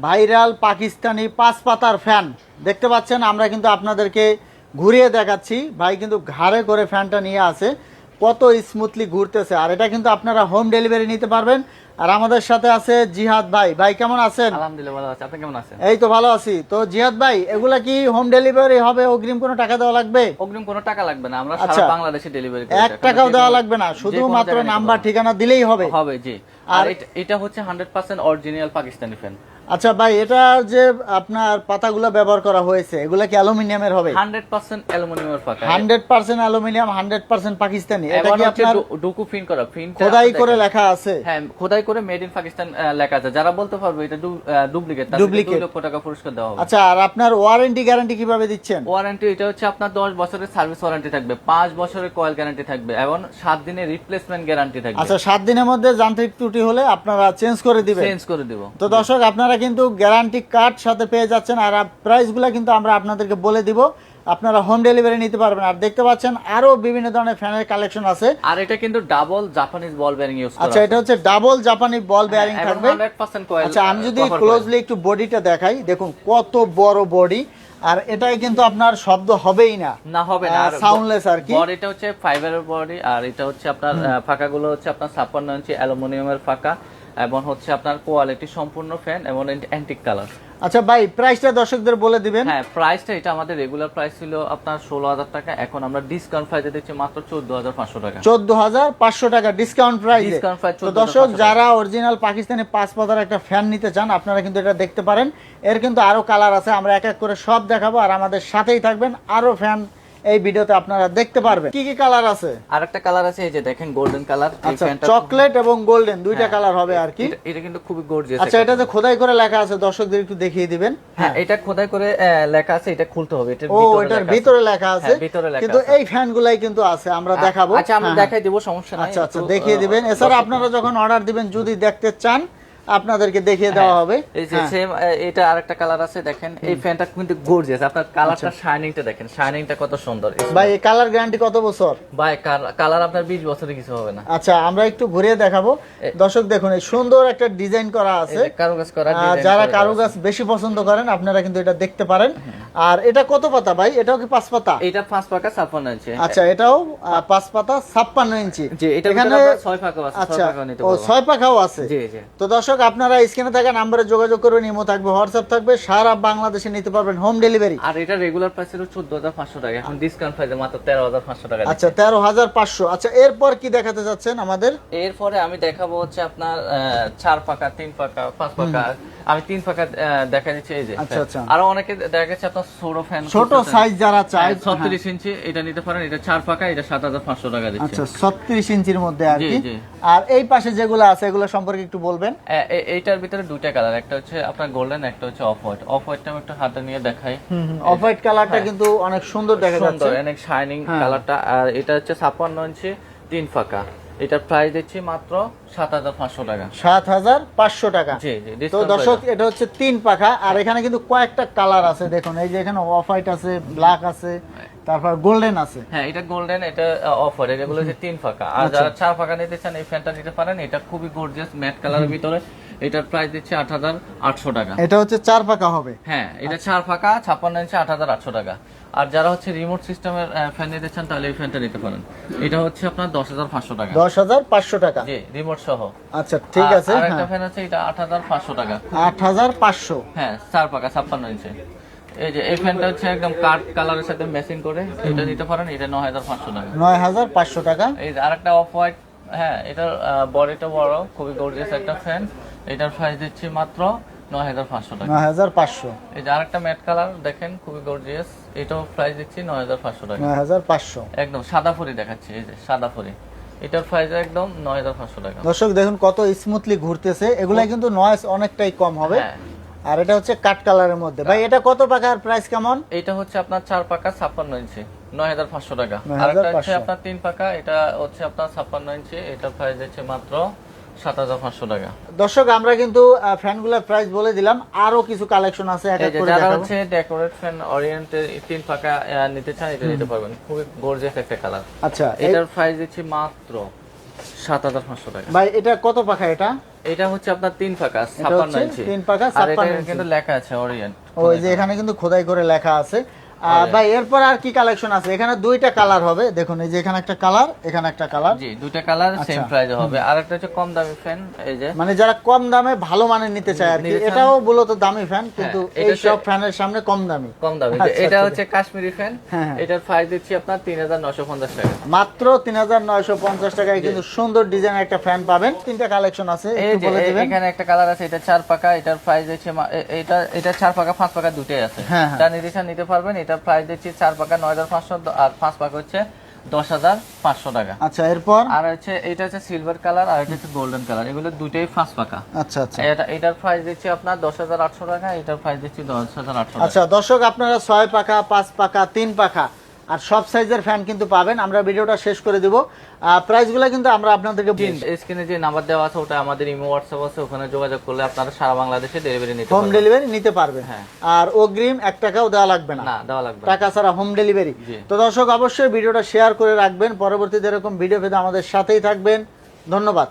Viral Pakistani পাঁচ পাতার fan. দেখতে পাচ্ছেন আমরা কিন্তু আপনাদেরকে ঘুরিয়ে দেখাচ্ছি। ভাই কিন্তু ঘাড়ে করে ফ্যানটা নিয়ে আসে কত স্মুথলি ঘুরতেছে। আর এটা কিন্তু আপনারা হোম ডেলিভারি নিতে পারবেন। আর আমাদের সাথে আছে জিহাদ ভাই। ভাই কেমন আছেন? আলহামদুলিল্লাহ ভালো আছে। আপনি কেমন আছেন? এই তো ভালো আছি। তো জিহাদ ভাই এগুলা কি হোম ডেলিভারি হবে? অগ্রিম কোনো টাকা দেওয়া লাগবে? অগ্রিম কোনো টাকা লাগবে না। আমরা আচ্ছা। সারা বাংলাদেশে ডেলিভারি এক টাকাও দেওয়া লাগবে না। শুধুমাত্র নাম্বার ঠিকানা দিলেই হবে। হবে জি। আর এটা- এটা হচ্ছে hundred percent original Pakistani fan আচ্ছা ভাই এটা যে আপনার পাতাগুলো ব্যবহার করা হয়েছে এগুলা কি অ্যালুমিনিয়ামের হবে? হান্ড্রেড পার্সেন্ট অ্যালুমিনিয়ামের ফাঁকা hundred percent aluminium hundred percent Pakistani. এটা কি আপনার ডুকু ফিন করা ফিন খোদাই করে লেখা আছে? হ্যাঁ খোদাই করে মেড ইন পাকিস্তান লেখা আছে। যারা বলতে পারবে এটা ডুপ্লিকেট। দুই লক্ষ টাকা পুরস্কার দেওয়া হবে। আচ্ছা আর আপনার ওয়ারেন্টি গ্যারান্টি কীভাবে দিচ্ছেন? ওয়ারেন্টি এটা হচ্ছে আপনার দশ বছরের সার্ভিস ওয়ারেন্টি থাকবে। পাঁচ বছরের কয়েল গ্যারান্টি থাকবে এবং সাত দিনের রিপ্লেসমেন্ট গ্যারান্টি থাকবে। আচ্ছা সাত দিনের মধ্যে যান্ত্রিক ত্রুটি হলে আপনারা চেঞ্জ করে দিবেন। চেঞ্জ করে দিব। তো দর্শক আপনারা কিন্তু গ্যারান্টি কার্ড সাথে পেয়ে যাচ্ছেন আর প্রাইসগুলো কিন্তু আমরা আপনাদেরকে বলে দিব। আপনারা হোম ডেলিভারি নিতে পারবেন। আর দেখতে পাচ্ছেন আরও বিভিন্ন ধরনের ফ্যানের কালেকশন আছে। আর এটা কিন্তু double Japanese ball bearing use করা আচ্ছা এটা হচ্ছে ডাবল জাপানি বল বেয়ারিং থাকবে। 100% কয়েল আচ্ছা আমি যদি ক্লোজলি একটু বডিটা দেখাই। দেখুন কত বড় বডি আর এটাই কিন্তু আপনার শব্দ হবেই না। না হবে না। আর সাউন্ডলেস আর কি। বডিটা হচ্ছে ফাইবারের বডি আর এটা হচ্ছে আপনার ফাঁকাগুলো হচ্ছে আপনার ছাপ্পান্ন ইঞ্চি অ্যালুমিনিয়ামের ফাঁকা। এবং হচ্ছে আপনার কোয়ালিটি সম্পূর্ণ ফ্যান এবং অ্যান্টিক কালার আচ্ছা ভাই প্রাইসটা দর্শকদের বলে দিবেন। হ্যাঁ প্রাইসটা এটা আমাদের রেগুলার প্রাইস ছিল আপনার ষোলো হাজার টাকা এখন আমরা ডিসকাউন্ট প্রাইসে দিচ্ছি মাত্র চোদ্দ হাজার পাঁচশো টাকা। চোদ্দ হাজার পাঁচশো টাকা ডিসকাউন্ট প্রাইস Discount price তো দর্শক যারা অরিজিনাল পাকিস্তানি পাঁচ পাতার একটা ফ্যান নিতে চান আপনারা কিন্তু এটা দেখতে পারেন। এর কিন্তু আরও কালার আছে আমরা এক এক করে সব দেখাবো আর আমাদের সাথেই থাকবেন আরও ফ্যান এই ভিডিওতে আপনারা দেখতে পারবেন। কি কি কালার আছে? আর একটা কালার আছে এই যে দেখেন গোল্ডেন কালার আচ্ছা চকলেট এবং গোল্ডেন দুইটা হ্যাঁ, কালার হবে আর কি। এটা- এটা কিন্তু খুবই গর্জিয়াস আচ্ছা এটা যে খোদাই করে লেখা আছে দর্শকদের একটু দেখিয়ে দিবেন। হ্যাঁ এটা খোদাই করে লেখা আছে এটা খুলতে হবে এটার ও ভিতরে এটার লেখা ভিতরে লেখা আছে। হ্যাঁ, ভিতরে লেখা কিন্তু এই ফ্যান গুলাই কিন্তু আছে আমরা দেখাবো। আচ্ছা আমরা হ্যাঁ, দেখাই দিব সমস্যা নাই আচ্ছা আচ্ছা দেখিয়ে দিবেন। এছাড়া আপনারা যখন অর্ডার দিবেন যদি দেখতে চান আপনাদেরকে দেখিয়ে দেওয়া হবে। এই যে হ্যাঁ। সেম এটা আরেকটা কালার আছে দেখেন। এই ফ্যানটা কিন্তু গর্জিয়াস আপনার কালারটা শাইনিংটা দেখেন। শাইনিংটা কত সুন্দর। আচ্ছা। ভাই এই কালার গ্যারান্টি কত বছর? ভাই কালার আপনার 20 বছরে কিছু হবে না। আচ্ছা আমরা একটু ঘুরিয়ে দেখাবো। দর্শক দেখুন এই সুন্দর একটা ডিজাইন করা আছে। কারুকাজ করা যারা করা কারুকাজ বেশি পছন্দ করেন আপনারা কিন্তু এটা দেখতে পারেন। আর এটা কত পাতা ভাই? এটাও কি পাঁচ পাতা? এটা পাঁচ পাকা ছাপ্পান্ন ইঞ্চি। আচ্ছা এটাও পাঁচ পাতা ছাপ্পান্ন ইঞ্চি। এখানে ছয় পাকা আছে ছয় আচ্ছা ও ছয় পাখাও আছে। জি জি। তো দর্শক আপনারা স্ক্রিনে থাকা নাম্বারে যোগাযোগ করবেন ইমো থাকবে হোয়াটসঅ্যাপ থাকবে সারা বাংলাদেশে নিতে পারবেন হোম ডেলিভারি আর এটা রেগুলার প্রাইস হলো চোদ্দ হাজার পাঁচশো টাকা এখন ডিসকাউন্ট প্রাইসে মাত্র তেরো হাজার পাঁচশো টাকা আচ্ছা তেরো হাজার পাঁচশো। আচ্ছা এরপর কি দেখাতে যাচ্ছেন আমাদের? এরপরে আমি দেখাবো হচ্ছে আপনার চার পাকা তিন পাকা পাঁচ পাকা আমি তিন আহ, দেখা দিচ্ছি এই যে আচ্ছা, আচ্ছা। আরও অনেকে দেখা যাচ্ছে আপনার ছোট ফ্যান ছোট সাইজ যারা চায় ছত্রিশ ইঞ্চি এটা নিতে পারেন এটা চার পাকা এটা সাত হাজার পাঁচশো টাকা দিচ্ছে। আচ্ছা ছত্রিশ ইঞ্চির মধ্যে আর কি। আর এই পাশে যেগুলো আছে এগুলো সম্পর্কে একটু বলবেন? এইটার ভিতরে দুইটা কালার একটা হচ্ছে আপনার গোল্ডেন একটা হচ্ছে অফ হোয়াইট অফ হোয়াইটটা আমি একটু হাতে নিয়ে দেখাই। অফ হোয়াইট কালারটা কিন্তু অনেক সুন্দর দেখা হ্যাঁ। সুন্দর যাচ্ছে। অনেক শাইনিং হ্যাঁ। কালারটা আর এটা হচ্ছে ছাপ্পান্ন ইঞ্চি তিন ফাঁকা। এটার প্রাইস দিচ্ছি মাত্র সাত হাজার পাঁচশো টাকা। সাত হাজার পাঁচশো টাকা। জি জি তো দর্শক এটা হচ্ছে তিন পাখা। আর এখানে কিন্তু কয়েকটা কালার আছে দেখুন এই যে এখানে অফ হোয়াইট আছে ব্ল্যাক আছে তারপর গোল্ডেন আছে। হ্যাঁ এটা গোল্ডেন এটা অফার এগুলো হচ্ছে তিন ফাঁকা আর আচ্ছা। যারা চার ফাঁকা নিতে চান এই ফ্যানটা নিতে পারেন এটা খুবই গর্জিয়াস ম্যাট কালারের ভিতরে। এটার প্রাইস দিচ্ছে আট হাজার আটশো টাকা। এটা হচ্ছে চার পাখা হবে। হ্যাঁ এটা চার ফাঁকা ছাপ্পান্ন ইঞ্চি আট হাজার আটশো টাকা। আর যারা হচ্ছে রিমোট সিস্টেমের ফ্যান নিতে চান তাহলে এই ফ্যানটা নিতে পারেন। এটা হচ্ছে আপনার দশ হাজার পাঁচশো টাকা। দশ হাজার পাঁচশো টাকা। জি রিমোট সহ। আচ্ছা ঠিক আছে আর একটা ফ্যান আছে এটা আট হাজার পাঁচশো টাকা। আট হাজার পাঁচশো। হ্যাঁ চার পাকা ছাপ্পান্ন ইঞ্চি। এই যে এই ফ্যানটা হচ্ছে একদম কাঠ কালারের সাথে ম্যাচিং করে এটা নিতে পারেন এটা নয় হাজার পাঁচশো টাকা। নয় হাজার পাঁচশো টাকা। এই যে আরেকটা অফ হোয়াইট হ্যাঁ এটার বডিটা বড় খুবই গর্জিয়াস একটা ফ্যান এটার প্রাইস দিচ্ছি মাত্র নয় হাজার পাঁচশো টাকা। নয় হাজার পাঁচশো। এই যে আরেকটা ম্যাট কালার দেখেন খুবই গর্জিয়াস এটাও প্রাইস দিচ্ছি নয় হাজার পাঁচশো টাকা। নয় হাজার পাঁচশো। একদম সাদা ফুরি দেখাচ্ছি এই যে সাদা ফুরি এটার প্রাইস একদম নয় হাজার পাঁচশো টাকা। দর্শক দেখুন কত স্মুথলি ঘুরতেছে। এগুলাই কিন্তু নয়েস অনেকটাই কম হবে। হ্যাঁ। আর এটা হচ্ছে কাঠ কালারের মধ্যে। ভাই এটা কত পাখার প্রাইস কেমন? এটা হচ্ছে আপনার চার পাকা ছাপ্পান্ন ইঞ্চি নয় হাজার পাঁচশো টাকা। 9,500 আরেকটা হচ্ছে আপনার তিন পাকা এটা হচ্ছে আপনার ছাপ্পান্ন ইঞ্চি এটা প্রাইস হচ্ছে মাত্র সাত হাজার পাঁচশো টাকা। দর্শক আমরা কিন্তু ফ্যানগুলোর প্রাইস বলে দিলাম। আরও কিছু কালেকশন আছে যারা হচ্ছে ডেকোরেট ফ্যান ওরিয়েন্টের তিন পাকা নিতে চান এটা নিতে পারবেন। খুবই গর্জিয়াস একটা কালার আচ্ছা এটার প্রাইস দিচ্ছি মাত্র সাত হাজার পাঁচশো টাকা। ভাই এটা কত পাখা এটা? এটা হচ্ছে আপনার তিন ফাঁকা ছাপ্পান্ন ইঞ্চি। তিন পাকা, এটা কিন্তু লেখা আছে ওরিয়েন্ট ওই যে এখানে কিন্তু খোদাই করে লেখা আছে। ভাই এরপর আর কি কালেকশন আছে? এখানে দুইটা কালার হবে। দেখুন এই যে এখানে একটা কালার এখানে একটা কালার জি দুইটা কালার সেম আচ্ছা। হবে। আর একটা হচ্ছে কম দামি ফ্যান এই যে। মানে যারা কম দামে ভালো মানের নিতে চায় আর কি নিতে। এটাও মূলত দামি ফ্যান কিন্তু এই সব ফ্যানের সামনে কম দামি। কম দামি। আচ্ছা, এটা আচ্ছা। হচ্ছে কাশ্মীরি ফ্যান হ্যাঁ। এটার প্রাইস দিচ্ছি আপনার তিন হাজার নশো পঞ্চাশ টাকা। মাত্র তিন হাজার নয়শো পঞ্চাশ টাকায় কিন্তু সুন্দর ডিজাইন একটা ফ্যান পাবেন। তিনটা কালেকশন আছে একটু বলে দিবেন। এখানে একটা কালার আছে এটা চার পাকা এটার প্রাইস দিচ্ছে এটা এটা চার পাকা পাঁচ পাকা দুটোই আছে। হ্যাঁ, হ্যাঁ। যা নির্দেশন নিতে পারবেন এটার প্রাইস দিচ্ছি চার পাকা নয় হাজার পাঁচশো আর পাঁচ পাকা হচ্ছে দশ হাজার পাঁচশো টাকা। আচ্ছা এরপর? আর হচ্ছে এটা হচ্ছে সিলভার কালার আর এটা হচ্ছে গোল্ডেন কালার এগুলো দুটোই পাঁচ পাকা। আচ্ছা আচ্ছা। এটা এটার প্রাইস দিচ্ছি আপনার দশ হাজার আটশো টাকা এটার প্রাইস দিচ্ছি দশ হাজার আটশো আচ্ছা দর্শক আপনারা ছয় পাখা পাঁচ পাখা তিন পাখা আর সব সাইজের ফ্যান কিন্তু পাবেন। আমরা ভিডিওটা শেষ করে দিব। প্রাইসগুলো কিন্তু আমরা আপনাদেরকে স্ক্রিনে যে নাম্বার দেওয়া আছে ওটা আমাদের ইমো হোয়াটসঅ্যাপ আছে ওখানে যোগাযোগ করলে আপনারা সারা বাংলাদেশে ডেলিভারি নিতে হোম ডেলিভারি নিতে পারবেন। হ্যাঁ। আর অগ্রিম এক টাকাও দেওয়া লাগবে না। দেওয়া লাগবে টাকা ছাড়া হোম ডেলিভারি তো দর্শক অবশ্যই ভিডিওটা শেয়ার করে রাখবেন। পরবর্তীতে এরকম ভিডিও পেতে আমাদের সাথেই থাকবেন। ধন্যবাদ।